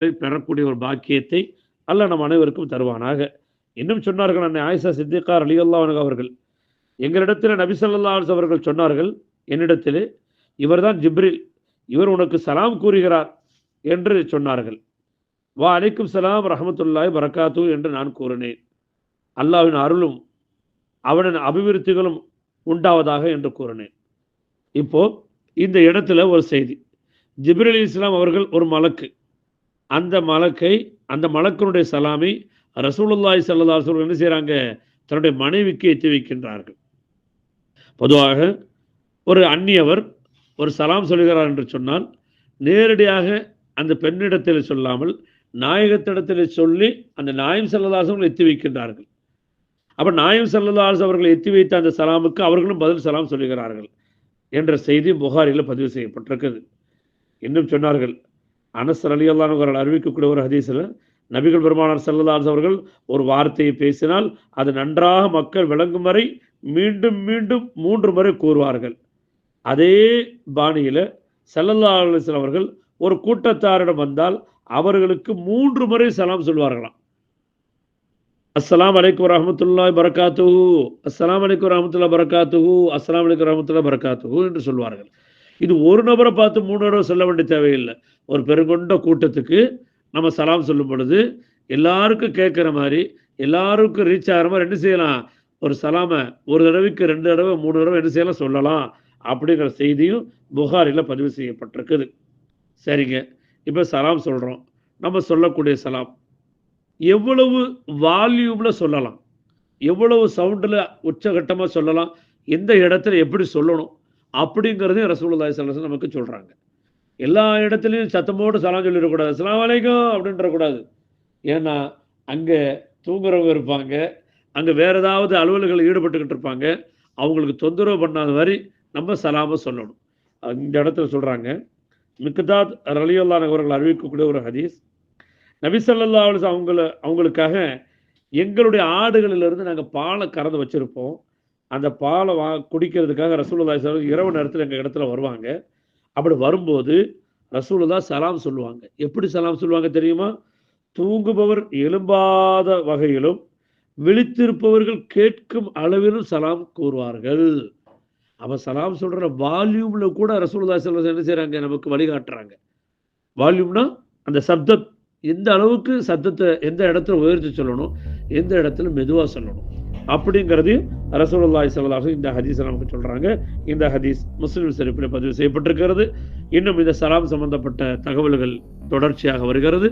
பெறக்கூடிய ஒரு பாக்கியத்தை அல்ல நம் அனைவருக்கும் தருவானாக. இன்னும் சொன்னார்கள் அன்னை ஆயிஷா சித்திகார் அலி அல்லாஹ் அவர்கள் எங்களிடத்தில் நபிசல்லா அவர்கள் சொன்னார்கள் என்னிடத்தில் இவர்தான் ஜிப்ரில் இவர் உனக்கு சலாம் கூறுகிறார் என்று சொன்னார்கள். வா அலைக்கும் சலாம் ரஹமத்துல்லாய் பரக்காத்து என்று நான் கூறினேன். அல்லாஹ்வின் அருளும் அவனின் அபிவிருத்திகளும் உண்டாவதாக என்று கூறினேன். இப்போ இந்த இடத்துல ஒரு செய்தி. ஜிப்ரில் இஸ்லாம் அவர்கள் ஒரு மலக்கு. அந்த மலக்கை அந்த மலக்கனுடைய சலாமை ரசூலுல்லாய் ஸல்லல்லாஹு சொல்ல என்ன செய்கிறாங்க தன்னுடைய மனைவிக்கு எத்தி வைக்கின்றார்கள். பொதுவாக ஒரு அந்நியவர் ஒரு சலாம் சொல்கிறார் என்று சொன்னால் நேரடியாக அந்த பெண்ணிடத்தில் சொல்லாமல் நாயகத்திடத்தில் சொல்லி அந்த நாயம் செல்லதாசவர்கள் எத்தி வைக்கின்றார்கள். அப்போ நாயம் செல்லதாஸ் அவர்கள் எத்தி வைத்த அந்த சலாமுக்கு அவர்களும் பதில் சலாம் சொல்லுகிறார்கள் என்ற செய்தி புகாரில் பதிவு செய்யப்பட்டிருக்குது. இன்னும் சொன்னார்கள் அனஸ் அலி அல்லானவர்கள் அறிவிக்கக்கூடிய ஒரு ஹதீஸில் நபிகள் பெருமானார் செல்லதாஸ் அவர்கள் ஒரு வார்த்தையை பேசினால் அது நன்றாக மக்கள் விளங்கும் வரை மீண்டும் மீண்டும் மூன்று முறை கூறுவார்கள். அதே பாணியில் செல்லல்லா அலிஸ்லாம் அவர்கள் ஒரு கூட்டத்தாரிடம் வந்தால் அவர்களுக்கு மூன்று முறை சலாம் சொல்வார்களாம். அஸ்ஸலாம் அலைக்கும் வரஹமத்துல்லாஹி பரக்காத்துஹு அஸ்ஸலாம் அலைக்கும் ரஹமத்துல்லா பரக்காத்துஹு அஸ்ஸலாம் அலைக்கும் ரஹமத்துல்லா பரக்காத்துஹு என்று சொல்வார்கள். இது ஒரு நபரை பார்த்து மூணு தடவை சொல்ல வேண்டிய தேவையில்லை. ஒரு பெருங்கொண்ட கூட்டத்துக்கு நம்ம சலாம் சொல்லும் பொழுது எல்லாருக்கும் கேட்குற மாதிரி எல்லாருக்கும் ரீச் ஆகிற மாதிரி என்ன செய்யலாம்? ஒரு சலாமை ஒரு தடவைக்கு ரெண்டு தடவை மூணு தடவை என்ன செய்யலாம் சொல்லலாம் அப்படிங்கிற செய்தியும் புகாரில் பதிவு செய்யப்பட்டிருக்குது. சரிங்க. இப்போ சலாம் சொல்கிறோம் நம்ம சொல்லக்கூடிய சலாம். எவ்வளவு வால்யூமில் சொல்லலாம்? எவ்வளவு சவுண்டில் உச்சகட்டமாக சொல்லலாம்? எந்த இடத்துல எப்படி சொல்லணும்? அப்படிங்கிறதையும் ரசூலுல்லாஹி ஸல்லல்லாஹு நமக்கு சொல்கிறாங்க எல்லா இடத்துலையும் சத்தமோடு சலாம் சொல்லிடக்கூடாது. அஸ்ஸலாமு வலைக்கும் அப்படின்றக்கூடாது ஏன்னா அங்கே தூங்குறவங்க இருப்பாங்க. அங்கே வேறு ஏதாவது அலுவல்கள் ஈடுபட்டுக்கிட்டு இருப்பாங்க. அவங்களுக்கு தொந்தரவு பண்ணாத மாதிரி நம்ம சலாம சொல்லணும். இந்த இடத்துல சொல்கிறாங்க மிக்தாத் ரலியுல்லான் அவர்கள் அறிவிக்கக்கூடிய ஒரு ஹதீஸ். நபி அவங்கள அவங்களுக்காக எங்களுடைய ஆடுகளிலிருந்து நாங்கள் பாலை கறந்து வச்சுருப்போம். அந்த பாலை வா குடிக்கிறதுக்காக ரசூலுல்லாஹி சார் இரவு நேரத்தில் எங்கள் இடத்துல வருவாங்க. அப்படி வரும்போது ரசூலுல்லா சலாம் சொல்லுவாங்க. எப்படி சலாம் சொல்லுவாங்க தெரியுமா? தூங்குபவர் எழும்பாத வகையிலும் விழித்திருப்பவர்கள் கேட்கும் அளவிலும் சலாம் கூறுவார்கள். அவன் சலாம் சொல்கிற வால்யூமில் கூட ரசூலுல்லா சலாம் என்ன செய்கிறாங்க நமக்கு வழிகாட்டுறாங்க. வால்யூம்னா அந்த சப்த எந்த அளவுக்கு சத்தத்தை எந்த இடத்துல உயர்த்தி சொல்லணும்? எந்த இடத்துல மெதுவாக சொல்லணும்? அப்படிங்கிறதையும் ரசூலுல்லாய் ஸல்லல்லாஹு இந்த ஹதீஸ் நமக்கு சொல்கிறாங்க இந்த ஹதீஸ் முஸ்லிம் சிறப்பில் பதிவு செய்யப்பட்டிருக்கிறது. இன்னும் இந்த சலாம் சம்பந்தப்பட்ட தகவல்கள் தொடர்ச்சியாக வருகிறது.